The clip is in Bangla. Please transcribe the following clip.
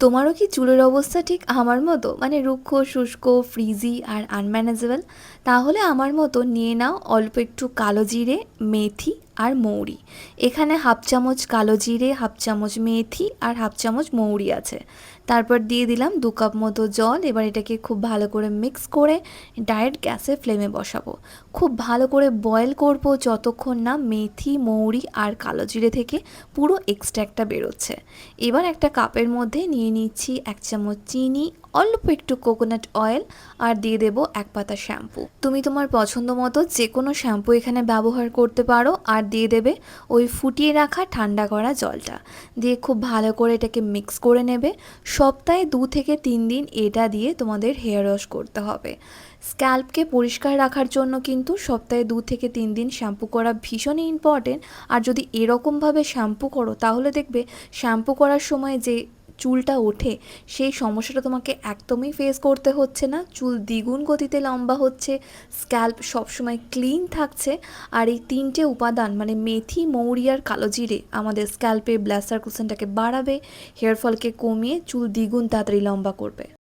তোমারও কি চুলের অবস্থা ঠিক আমার মতো? মানে রুক্ষ, শুষ্ক ফ্রিজি আর আনম্যানেজেবল তাহলে আমার মতো নিয়ে নাও অল্প একটু কালো জিরে, মেথি আর মৌরি। এখানে হাফ চামচ কালো জিরে, হাফ চামচ মেথি আর হাফ চামচ মৌরি আছে। তারপর দিয়ে দিলাম দু কাপ মতো জল। এবার এটাকে খুব ভালো করে মিক্স করে ডাইরেক্ট গ্যাসে ফ্লেমে বসাবো। খুব ভালো করে বয়েল করব যতক্ষণ না মেথি, মৌরি আর কালো জিরে থেকে পুরো এক্সট্র্যাক্টটা বেরোচ্ছে। এবার একটা কাপের মধ্যে নিয়ে নিচ্ছি এক চামচ চিনি, অল্প একটু কোকোনাট অয়েল আর দিয়ে দেব এক পাতা শ্যাম্পু। তুমি তোমার পছন্দ মতো যে কোনো শ্যাম্পু এখানে ব্যবহার করতে পারো। আর দিয়ে দেবে। ওই ফুটিয়ে রাখা ঠান্ডা করা জলটা। দিয়ে খুব ভালো করে এটাকে মিক্স করে নেবে। সপ্তাহে দু থেকে তিন দিন এটা দিয়ে তোমাদের হেয়ার ওয়াশ করতে হবে। স্ক্যাল্পকে পরিষ্কার রাখার জন্য কিন্তু সপ্তাহে দু থেকে তিন দিন শ্যাম্পু করা ভীষণই ইম্পর্টেন্ট আর যদি এরকমভাবে শ্যাম্পু করো, তাহলে দেখবে শ্যাম্পু করার সময় যে চুলটা ওঠে, সেই সমস্যাটা তোমাকে একদমই ফেস করতে হচ্ছে না। চুল দ্বিগুণ গতিতে লম্বা হচ্ছে স্ক্যাল্প সবসময় ক্লিন থাকছে, আর এই তিনটে উপাদান মানে মেথি, মৌরি আর কালো জিরে, আমাদের স্ক্যাল্পে ব্লাড সার্কুলেশনটাকে বাড়াবে হেয়ারফলকে কমিয়ে চুল দ্বিগুণ তাড়াতাড়ি লম্বা করবে।